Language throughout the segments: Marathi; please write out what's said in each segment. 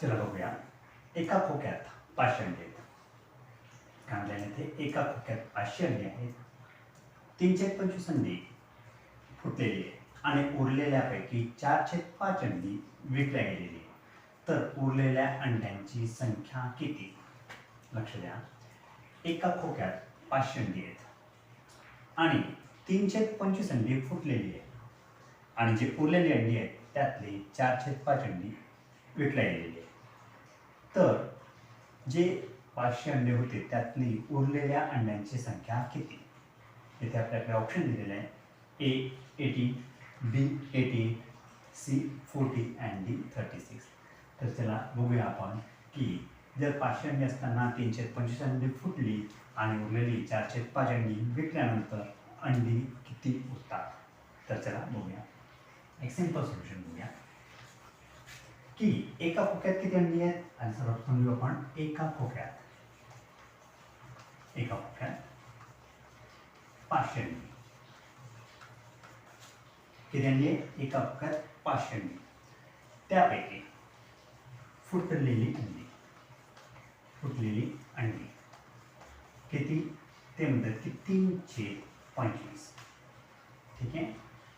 चला बघूया. एका खोक्यात पाचशे अंडी आहेत. काय ते? एका खोक्यात पाचशे अंडी आहेत. तीनशे पंचवीस अंडी फुटलेली आहे आणि उरलेल्यापैकी चारशे पाच अंडी विकल्या गेलेली आहे तर उरलेल्या अंड्यांची संख्या किती? लक्ष द्या. एका खोक्यात पाचशे अंडी आहेत. आणि तीनशे पंचवीस अंडी फुटलेली आहे आणि जे उरलेली अंडी आहेत त्यातली चारशे पाच अंडी विकल्या गेलेली आहे तर जे पाचशे अंडे होते त्यातली उरलेल्या अंड्यांची संख्या किती? इथे आपल्याकडे ऑप्शन दिलेले आहे. A eighty B eighty C forty and D thirty six तर चला बघूया आपण की जर पाचशे अंडी असताना तीनशे पंचवीस अंडी फुटली आणि उरलेली चारशे पाच अंडी विकल्यानंतर अंडी किती उरतात? तर चला बघूया. एक सिंपल सोल्युशन बघूया. की एका खोक्यात किती अंडी आहेत? आणि सर्वप्रथम घेऊ आपण एका खोक्यात. एका खोक्यात पाचशे अंडी. किती अंडी आहे एका खोक्यात पाचशे अंडी. त्यापैकी फुटलेली अंडी. फुटलेली अंडी. किती? ते म्हणतात की तीनशे पंचवीस. ठीक आहे?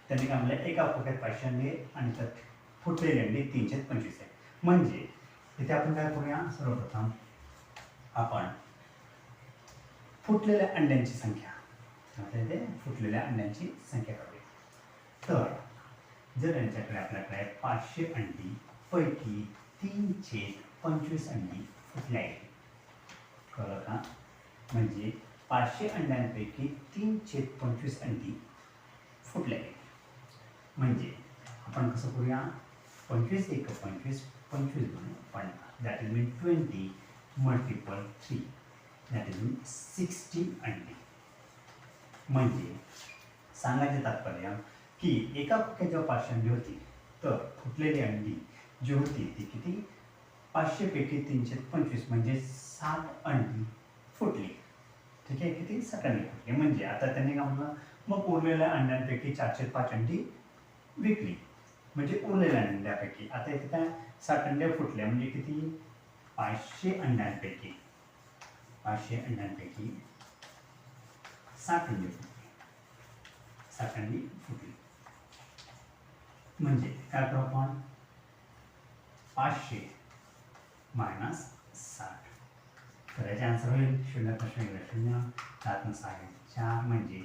त्यांनी काय म्हणलं? एका खोक्यात पाचशे अंडी आणि त्यात फुटलेली अंडी तीनशे पंचवीस आहे. म्हणजे इथे आपण काय करूया? सर्वप्रथम आपण फुटलेल्या अंड्यांची संख्या. आपल्या इथे फुटलेल्या अंड्यांची संख्या करूया तर जर यांच्याकडे आपल्याकडे पाचशे अंडी पैकी तीनशे पंचवीस अंडी फुटल्या आहेत. कळलं का? म्हणजे पाचशे अंड्यांपैकी तीनशे पंचवीस अंडी फुटल्या गेली म्हणजे आपण कसं करूया? पंचवीस एक पंचवीस पंचवीस दोन पन्नास that is mean twenty multiple three that is mean sixty अंडी म्हणजे सांगायचे तात्पर्य की एका खोक्यात जेव्हा पाचशे अंडी होती तर फुटलेली अंडी जी होती ती किती? पाचशेपैकी तीनशे पंचवीस म्हणजे साठ अंडी फुटली. ठीक आहे? किती? साठ अंडी फुटली. म्हणजे आता त्यांनी काय म्हणलं? मग उरलेल्या अंड्यांपैकी चारशे पाच अंडी विकली. म्हणजे उरलेल्या अंड्यापैकी आता इथे काय साठ अंड्या फुटल्या. म्हणजे किती? पाचशे अंड्यांपैकी. पाचशे अंड्यांपैकी सात अंडे फुटले. साठ अंडी फुटली. म्हणजे काय करू आपण? पाचशे मायनस साठ. तर याचे आन्सर होईल शून्य प्रश्न शून्य शून्य सात सहा म्हणजे चार. म्हणजे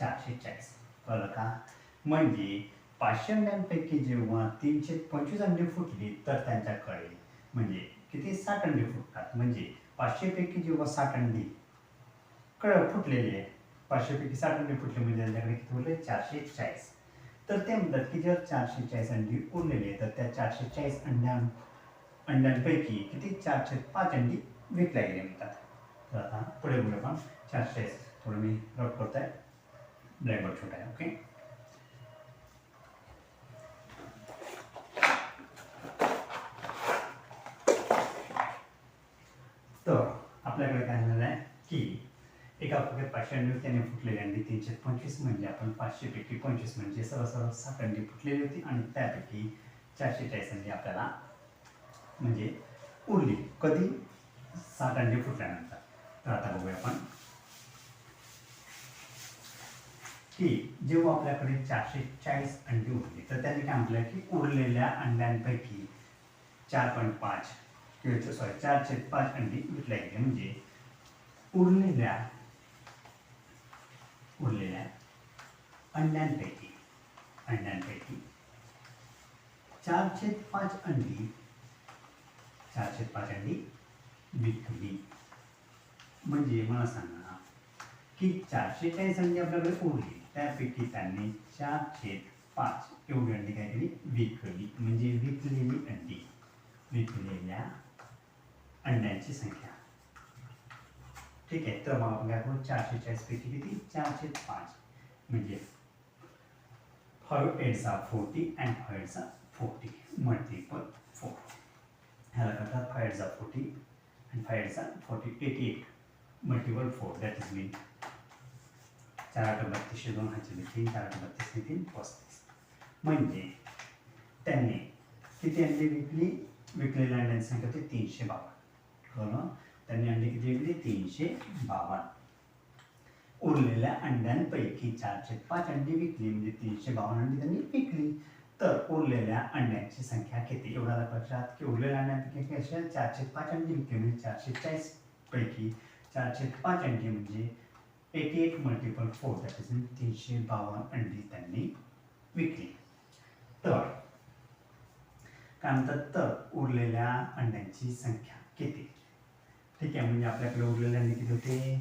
चारशे चाळीस. कळलं का? म्हणजे पाचशे अंड्यांपैकी जेव्हा तीनशे पंचवीस अंडी फुटली तर त्यांच्याकडे म्हणजे किती? साठ अंडी फुटतात. म्हणजे पाचशेपैकी जेव्हा साठ अंडी कळ फुटलेली आहे पाचशेपैकी साठ अंडी फुटली म्हणजे त्यांच्याकडे किती उरले चारशे चाळीस. तर ते म्हणतात की जर चारशे चाळीस अंडी उरलेली आहे तर त्या चारशे चाळीस अंड्यां अंड्यांपैकी किती? चारशे पाच अंडी विकल्या गेले म्हणतात. तर आता पुढे बोलू आपण. चारशे चाळीस. थोडं मी रफ करत आहे ब्लॅकबोर्ड छोटा आहे ओके? तर आपल्याकडे काय झालेलं आहे की एका फुग्यात पाचशे अंडी त्याने फुटलेली अंडी तीनशे पंचवीस म्हणजे आपण पाचशेपैकी पंचवीस म्हणजे सर्व सात अंडी फुटलेली होती आणि त्यापैकी चारशे चाळीस अंडी आपल्याला म्हणजे उरली. कधी? सात अंडी फुटल्यानंतर. तर आता बघूया आपण की जेव्हा आपल्याकडे चारशे चाळीस अंडी उरली तर त्यांनी काय म्हटलं की उरलेल्या अंड्यांपैकी चार पॉईंट पाच सॉरी चारशे पाच अंडी विकल्या गेली म्हणजे उरलेल्या उरलेल्या अंड्यांपैकी चारशे पाच अंडी। चारशे पाच अंडी। विकली म्हणजे मला सांगा की चारशे चाळीस अंडी आपल्याकडे उरली। त्यापैकी त्यांनी चारशे पाच। एवढी अंडी काय केली विकली म्हणजे विकलेली अंडी। विकलेल्या अंड्यांची संख्या. ठीक आहे तर मग आपण काय करू? चारशे चाळीस पैकी किती? चारशे पाच. म्हणजे फाईव्ह एटचा फोर्टी अँड फाईव्ह एटचा फोर्टी मल्टिपल फोर ह्याला करतात फाईव्ह एटचा forty and five एटचा forty eighty eight multiple four that is mean चार आठ बत्तीसशे दोन हजार तीन चार आठ बत्तीस तीन पस्तीस. म्हणजे त्यांनी किती अंडे विकली? विकलेल्या अंड्यांची संख्या होती तीनशे बावन्न कळलं त्यांनी अंडी किती विकली तीनशे बावन्न. उरलेल्या अंड्यांपैकी चारशे पाच अंडी विकली. म्हणजे तीनशे बावन्न अंडी त्यांनी विकली. तर उरलेल्या अंड्यांची संख्या किती? एवढा लक्षात की उरलेल्या अंड्यांपैकी कशी चारशे पाच अंडी विकली. म्हणजे चारशे चाळीस पैकी चारशे पाच अंडी म्हणजे एटी एट मल्टिपल फोर त्यापासून तीनशे बावन्न अंडी त्यांनी विकली. तर काय म्हणतात? तर उरलेल्या अंड्यांची संख्या किती? ठीक आहे म्हणजे आपल्याकडे उरलेले अंडे किती होते?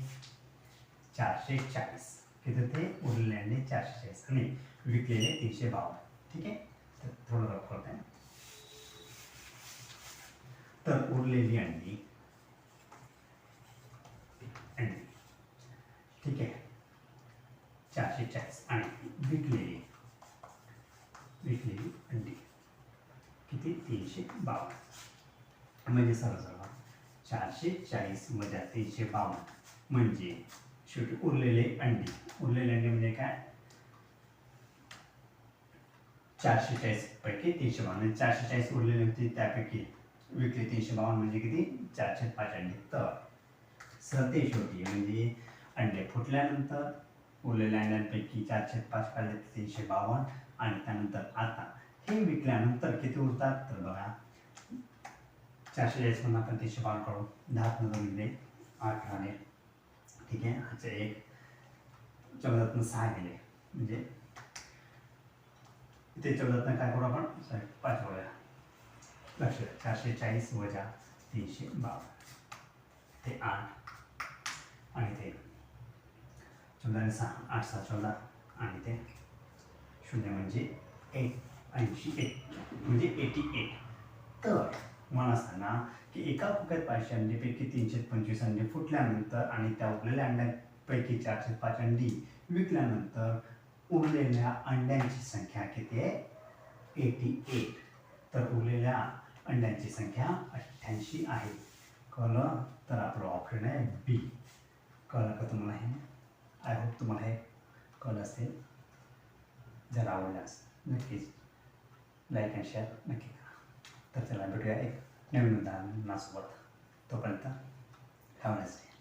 चारशे चाळीस किती होते? उरलेले अंडे चारशे चाळीस आणि विकलेले तीनशे बावन्न. ठीक आहे? तर थोडं लवकर काय तर उरलेली अंडी. अंडी. ठीक आहे? चारशे चाळीस आणि विकलेली. विकलेली अंडी. किती? तीनशे बावन्न. म्हणजे सरळ सरळ. चारशे चाळीस वजा तीनशे बावन्न. म्हणजे शेवटी उरलेले अंडी. उरलेले अंडी म्हणजे काय? चारशे चाळीस पैकी तीनशे बावन्न. चारशे चाळीस उरलेले होते त्यापैकी विकले तीनशे बावन्न म्हणजे किती? चारशे पाच अंडी. तर सते शेवटी म्हणजे अंडे फुटल्यानंतर उरलेल्या अंड्यांपैकी चारशे पाच पाहिजे तीनशे बावन्न. आणि त्यानंतर आता हे विकल्यानंतर किती उरतात? तर बघा चारशे चाळीस म्हणून आपण तीनशे बावन्न काढू दहा दोन गेले आठ राहणे ठीक आहे ह्याचे एक चौदातनं सहा गेले. म्हणजे ते चौदातनं काय करू आपण? सॉरी पाच वळूया लक्ष चारशे चाळीस वजा तीनशे बावन्न. ते आठ आणि ते चौदा आणि सहा आठ सहा चौदा आणि ते शून्य म्हणजे एक ऐंशी एक. म्हणजे एटी एट तर मला असताना की एका फुक्यात पाचशे अंडीपैकी तीनशे पंचवीस अंडी फुटल्यानंतर आणि त्या उरलेल्या अंड्यांपैकी चारशे पाच अंडी विकल्यानंतर उरलेल्या अंड्यांची संख्या किती आहे? Eighty eight. तर उरलेल्या अंड्यांची संख्या अठ्ठ्याऐंशी आहे. कळलं? तर आपलं ऑप्शन आहे बी कळलं का तुम्हाला हे? आय होप तुम्हाला हे कळलं असेल. जर आवडल्यास नक्कीच लाईक अँड शेअर नक्की तर चला भेटूया एक नवीन उदाहरणासोबत तोपर्यंत हॅव नाईस डे